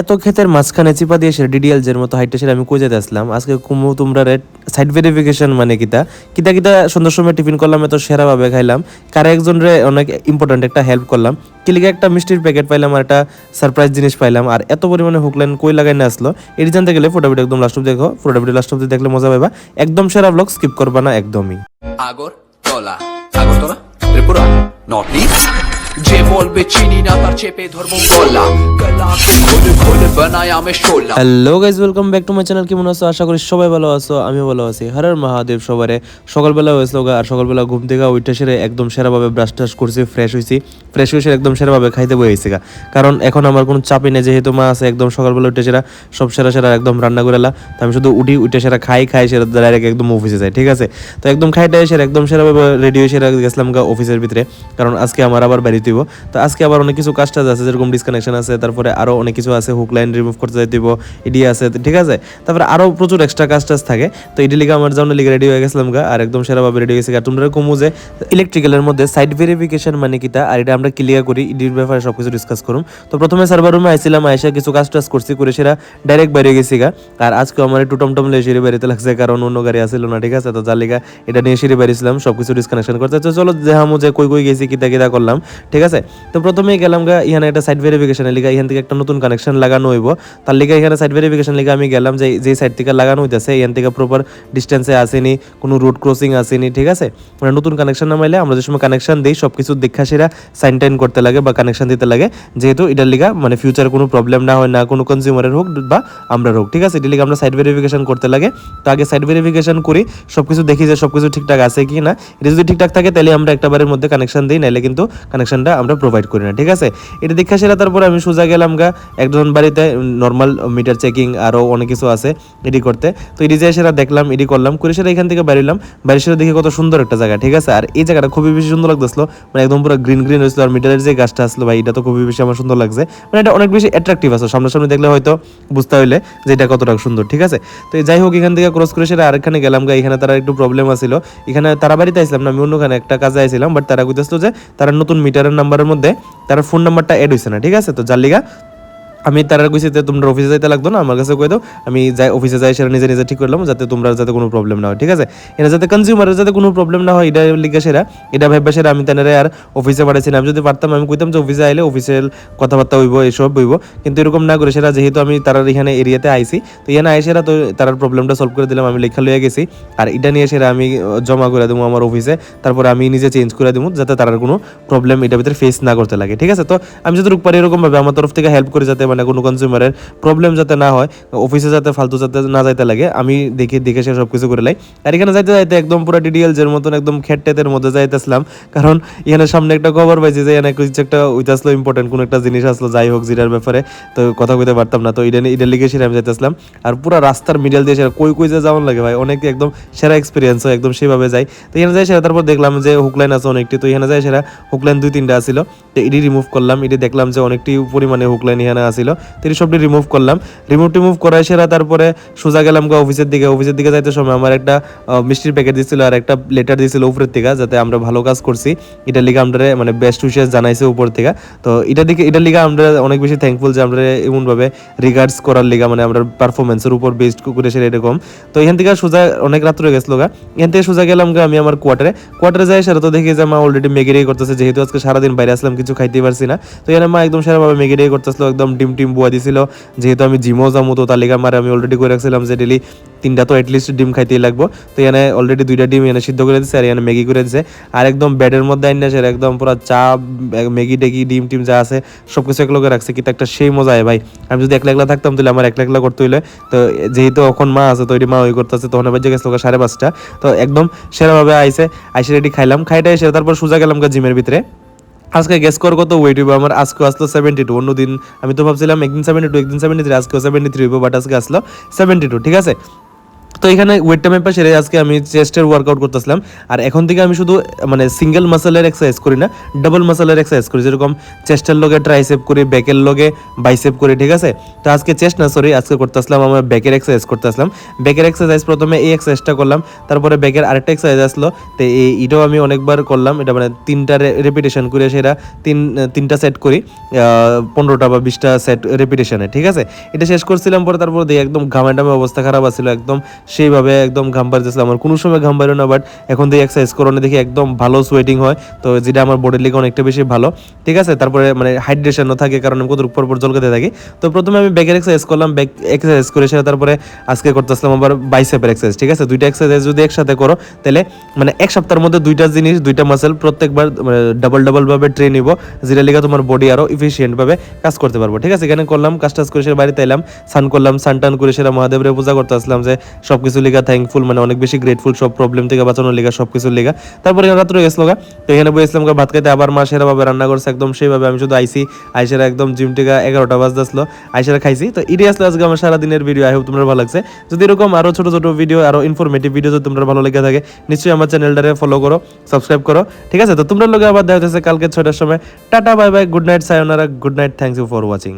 এত ক্ষেতের মাঝখানে চিপা দিয়ে সে ডিডিএল জের মতো হাইটে সেটা আমি কই যেতে আসলাম। আজকে কুমু, তোমরা রেড সাইড ভেরিফিকেশন মানে কিতা? কিতা কিতা সুন্দর সময় টিফিন করলাম, এত সেরা ভাবে খাইলাম। কারে একজন রে অনেক ইম্পর্টেন্ট একটা হেল্প করলাম। কিলিকে একটা মিষ্টির প্যাকেট পাইলাম আর একটা সারপ্রাইজ জিনিস পাইলাম। আর এত পরিমাণে হুকলাইন কই লাগাই না আসলো। এটি জানতে গেলে ফোটো ভিডিও একদম লাস্ট অব্দি দেখো। ফোটো ভিডিও লাস্ট অব্দি দেখলে মজা পাইবা। একদম সেরা ব্লগ স্কিপ করবা না একদমই। আগরতলা। আগরতলা? ত্রিপুরা? নর্থ ইস্ট যে বলবে চিনি না, তার চেপে ধরবো গলা আমি hello guys welcome back to my channel কেমন আছো? আশা করি সবাই ভালো আছো, আমিও ভালো আছি। হরের মহাদেব সবারে। সকালবেলা হয়েছিল আর সকালবেলা ঘুম থেকে উঠে সেরে একদম সেরাভাবে ব্রাশ টাশ করছি ফ্রেশ হয়েছি ফ্রেশ হয়েছে একদম সেরাভাবে খাইতে বসেছি কারণ এখন আমার কোনো চাপই নেই, যেহেতু মা আছে, একদম সকালবেলা উঠে সেরা সব সেরা সেরা একদম রান্না করে তো আমি শুধু উঠি, উঠে সেরা খাই খাই, সেরা ডাইরেক্ট একদম অফিসে যাই, ঠিক আছে? তো একদম খাইটাই সেরা একদম সেরাভাবে রেডি হয়ে সেরা গেছিলাম গা অফিসের ভিতরে। কারণ আজকে আমার আবার বাড়ি দিব তো আজকে আবার অনেক কিছু কাজ টাজ আছে, যেরকম ডিসকানেকশন আছে, তারপরে আরও অনেক কিছু আছে হুক লাইন রিমুভ করতে যাইতে দিব ইডি আছে ঠিক আছে? তারপরে আরও প্রচুর এক্সট্রা কাজ টাজ থাকে। তো ইডি লিগে আমার জন্য লিগে রেডি হয়ে গেছিলাম গা, আর একদম সেরাভাবে রেডি হয়েছে আর তোমরা কমু যে ইলেকট্রিক্যালের মধ্যে সাইড ভেরিফিকেশন মানে কিটা আর এটা আমরা ক্লিয়ার করি ইডির ব্যাপারে সবকিছু ডিসকাস করুম। তো প্রথমে সার্ভার রুমে আইছিলাম, আইসা কিছু কাজ টাজ করছি, করে সেরা ডাইরেক্ট বাইরে গেছি গা। আর আজকে আমার একটু টমটম লে সিঁড়ি বাড়িতে লাগছে, কারণ অন্য গাড়ি আসছিল না, ঠিক আছে? তো যার লিগা এটা নিয়ে সিঁড়ি বাড়িছিলাম, সবকিছু ডিসকানেকশন করতে। চলো দেখামো যে কই কই গেছি, কিতা কিতা করলাম। ঠিক আছে? তো প্রথমেই গেলাম গা, ইহানে একটা সাইড ভেরিফিকেশন লিগা এখান থেকে একটা নতুন কানেকশন লাগানো হইব। তার লিগা এখানে সাইড ভেরিফিকেশন লিগা আমি গেলাম যে যে সাইড থেকে লাগানো হইতেছে এখান থেকে প্রপার ডিস্টেন্সে আসেনি, কোনো রোড ক্রসিং আসেনি, ঠিক আছে? মানে নতুন কানেকশন নামাইলে আমরা যে সময় কানেকশন দিই সব কিছু দেখা সেরা সাইন টাইন করতে লাগে বা কানেকশন দিতে লাগে। যেহেতু এটার লিগা মানে ফিউচার কোনো প্রবলেম না হয়, না কোনো কনজিউমারের হোক বা আমরা হোক, ঠিক আছে? এটার লিগা আমরা সাইড ভেরিফিকেশন করতে লাগে। তো আগে সাইড ভেরিফিকেশন করি সব কিছু দেখি যে সব কিছু ঠিকঠাক আছে কি না এটা যদি ঠিকঠাক থাকে তাহলে আমরা একটা বারের মধ্যে কানেকশন দিই নাহলে কিন্তু কানেকশনটা আমরা প্রোভাইড করি না, ঠিক আছে? এটা দেখা সেরা তারপরে আমি সোজা গেলাম গা, একজন বাড়িতে নর্মাল মিটার চেকিং আরও অনেক কিছু আছে এডি করতে। তো এডি যাই সেরা দেখলাম এডি করলাম, করে সেরা এখান থেকে বেরোলাম। বাইরে সেরা দেখে কত সুন্দর একটা জায়গা, ঠিক আছে? আর এই জায়গাটা খুবই বেশি সুন্দর লাগতেছিল মানে একদম পুরো গ্রিন গ্রিন হয়েছিল, আর মিটারের যে গাছটা আসলো ভাই, এটা তো খুবই বেশি আমার সুন্দর লাগছে। মানে এটা অনেক বেশি অ্যাট্রাকটিভ আছে, সামনাসামনি দেখলে হয়তো বুঝতে হইলে যে এটা কতটা সুন্দর, ঠিক আছে? তো যাই হোক, এখান থেকে ক্রস করে সেটা আরেকখানে গেলাম গা, এখানে তারা একটু প্রবলেম আছিল। এখানে তারা বাড়িতে আসলাম না, আমি অন্যখানে একটা কাজে আইছিলাম বাট তারা কইতেছিল যে তারা নতুন মিটারের নাম্বারের মধ্যে তার ফোন নাম্বারটা অ্যাড হয়েছে না ঠিক আছে? তো যার লিগা আমি তারা কইছি তোমরা অফিসে যাইতে লাগতো না, আমার কাছে কই দাও, আমি যাই অফিসে যাই, সেটা নিজে নিজে ঠিক করলাম যাতে তোমরা যাতে কোনো প্রবলেম না হয়, ঠিক আছে? এটা যাতে কনজিউমারের যাতে কোনো প্রবলেম না হয়, এটা লিখে সেরা, এটা ভাববে সেরা, আমি তানারে আর অফিসে পাঠাইছি না। আমি যদি পারতাম, আমি কইতাম যে অফিসে আইলে অফিসিয়াল কথাবার্তা হইব, এসব হইব, কিন্তু এরকম না করে সেটা যেহেতু আমি তারার এখানে এরিয়াতে আইছি, তো এখানে আইসে সেরা তো তারার প্রবলেমটা সলভ করে দিলাম, আমি লেখা লইয়া গেছি, আর এটা নিয়ে সেরা আমি জমা করে দেবো আমার অফিসে তারপরে আমি নিজে চেঞ্জ করে দেবো যাতে তারার কোনো প্রবলেম এটার ভিতরে ফেস না করতে লাগে, ঠিক আছে? তো আমি যতটুকু পারি এরকম ভাবে আমার তরফ থেকে হেল্প করে যাতে মানে কোনো কনজিউমারের প্রবলেম যাতে না হয় অফিসে যাতে ফালতু যাতে না যাইতে লাগে, আমি দেখে দেখে সে সব কিছু করে লাই। আর এখানে যাইতে যাইতে একদম পুরো ডিডিএল যের মতন একদম খেটেতের মধ্যে যাইতেছিলাম, কারণ এখানে সামনে একটা খবর পাইছি যে এখানে কিছু একটা ওইটা আসলো ইম্পর্টেন্ট কোনো একটা জিনিস আসলো, যাই হোক, জিরার ব্যাপারে, তো কথা কইতে পারতাম না, তো এটা এটা লিখে সেটা আমি যাইতেছিলাম। আর পুরো রাস্তার মিডল দিয়ে সেরা, কই কই যে যাওয়ান লাগে ভাই, অনেক একদম সেরা এক্সপিরিয়েন্স হয়, একদম সেভাবে যাই তো এখানে যাই সেরা, তারপর দেখলাম যে হুকলাইন আছে অনেকটি, তো এখানে যাই সেরা হুকলাইন দুই, তিনটা আসিল তো এটি রিমুভ করলাম এটি দেখলাম যে অনেকটি পরিমাণে হুকলাইন এখানে আসিল তো এটি সবটি রিমুভ করলাম। রিমুভ টিমুভ করাই সেরা, তারপরে সোজা গেলাম গা অফিসের দিকে। অফিসের দিকে যাইতে সময় আমার একটা মিষ্টির প্যাকেট দিছিল আর একটা লেটার দিছিল উপরের থেকে, যাতে আমরা ভালো কাজ করছি। এটা লিগে আমরা মানে বেস্ট উইশেস জানাইছে উপর থেকে। তো এটা দিকে, এটা লিগে আমরা অনেক বেশি থ্যাঙ্কফুল যে আমরা এমনভাবে রিগার্ডস করার লিগা মানে আমরা পারফরমেন্সের উপর বেস্ট করে সেটা এরকম। তো এখান থেকে সোজা অনেক রাত্র হয়ে গেছিল গা। এখান থেকে সোজা গেলাম গা আমি আমার কোয়ার্টারে কোয়ার্টারে যাই সেটা তো দেখি যে মা অলরেডি মেগেরিয়ে করতেছে, যেহেতু আজকে সারাদিন বাইরে আসলাম, কিছু খাইতে পারছি না। তো এখানে মা একদম সেরাভাবে মেগেরিয়ে করতেছিল, একদম ডিম টিম বুয়া দিছিল। যেহেতু আমি জিমও যাব তো তার লিগা মারে আমি অলরেডি করে রাখছিলাম যে ডেলি তিনটা তো অ্যাটলিস্ট ডিম খাইতেই লাগবো। তো এখানে অলরেডি দুইটা ডিম এখানে সিদ্ধ করে দিচ্ছে আর এখানে ম্যাগি করে দিচ্ছে আর একদম বেডের মধ্যে আইন সে একদম পুরো চা ম্যাগি টেগি, ডিম টিম যা আছে সব কিছু একলগে রাখছে। কিন্তু একটা সেই মজা হয় ভাই। আমি যদি একলা একলা থাকতাম তাহলে আমার একলা একলা করতে হইলে। তো যেহেতু এখন মা আছে, তো ওইটি মা ওই করতেছে, তখন বাজে গেছিল সাড়ে পাঁচটা। তো একদম সেরাভাবে আইসে আইসে রেডি খাইলাম। খাইটা এসে তারপর সোজা গেলাম জিমের ভিতরে। আজকে গেস কর কত ওয়েট হইব? আমার আজকে আসলো সেভেন্টি টু অন্যদিন আমি তো ভাবছিলাম একদিন সেভেন্টি টু একদিন সেভেন্টি থ্রি আজকে সেভেন্টি থ্রি হইব বাট আজকে আসলো সেভেন্টি টু ঠিক আছে? তো এখানে ওয়েটটা মেপা সেরে আজকে আমি চেস্টের ওয়ার্কআউট করতেছিলাম। আর এখন থেকে আমি শুধু মানে সিঙ্গেল মাসেলের এক্সারসাইজ করি না ডাবল মাসেলের এক্সারসাইজ করি। যেরকম চেস্টের লগে ট্রাইসেপ করি ব্যাকের লগে বাইসেপ করি, ঠিক আছে? তো আজকে চেস্ট না সরি আজকে করতেছিলাম, আমার ব্যাকের এক্সারসাইজ করতেছিলাম। ব্যাকের এক্সারসাইজ প্রথমে এই এক্সারসাইজটা করলাম, তারপরে ব্যাকের আরেকটা এক্সারসাইজ আসলো। তো এই, এটাও আমি অনেকবার করলাম, এটা মানে তিনটা রেপিটেশন করে সেটা তিন, তিনটা সেট করি পনেরোটা বা বিশটা সেট রেপিটেশনে ঠিক আছে? এটা শেষ করছিলাম, পরে তারপর দিয়ে একদম ঘামে টামে অবস্থা খারাপ আছিল, একদম সেইভাবে একদম ঘাম পারতেছিল আমার কোনো সময় ঘাম পারে না বাট এখন দিয়ে এক্সারসাইজ করানো দেখি একদম ভালো সোয়েটিং হয়। তো যেটা আমার বডির লিগে অনেকটা বেশি ভালো। ঠিক আছে? তারপরে মানে হাইড্রেশনও থাকে, কারণ আমি কত পর পর জল খেতে থাকি। তো প্রথমে আমি ব্যাকের এক্সারসাইজ করলাম ব্যাক এক্সারসাইজ করে সেটা তারপরে আজকে করতেছিলাম আবার বাইসেপের এক্সারসাইজ ঠিক আছে? দুইটা এক্সারসাইজ যদি একসাথে করো, তাহলে মানে এক সপ্তাহের মধ্যে দুইটা জিনিস, দুইটা মাসেল প্রত্যেকবার মানে ডাবল ডাবল ভাবে ট্রেন নিব, যেটা লিগে তোমার বডি আরও ইফিসিয়েন্ট ভাবে কাজ করতে পারব। ঠিক আছে? এখানে করলাম, কাজ টাজ করে সেটা বাড়িতে এলাম, স্নান করলাম, স্নান টান করে সেটা মহাদেবের পূজা করতে আসলাম যে সবকিছু লিগা থ্যাঙ্কফুল মানে অনেক বেশি গ্রেটফুল সব প্রবলেম থেকে বাঁচানোর লিগা, সবকিছু লিগা। তারপরে এখানে রাত্রে গেছিল তো এখানে গা, ভাত খাইতে। আবার মা সেরাভাবে রান্না করছে একদম সেইভাবে। আমি শুধু আইসি আইসারা একদম জিম থেকে এগারোটা বাজতে আসলো। আইসারা খাইছি। তো ইডি আসলে আজকে আমার সারাদিনের ভিডিও আই হোপ তোমরা ভালো লাগছে। যদি এরকম আরও ছোট ছোট ভিডিও আরও ইনফরমেটিভ ভিডিও যদি তোমরা ভালো লেগে থাকে, নিশ্চয়ই আমার চ্যানেলটারে ফলো করো সাবস্ক্রাইব করো। ঠিক আছে? তো তোমরা লোকে আবার দেখা হচ্ছে কালকে ছয়টার সময়। Tata bye bye good night সায়োনারা good night thank you for watching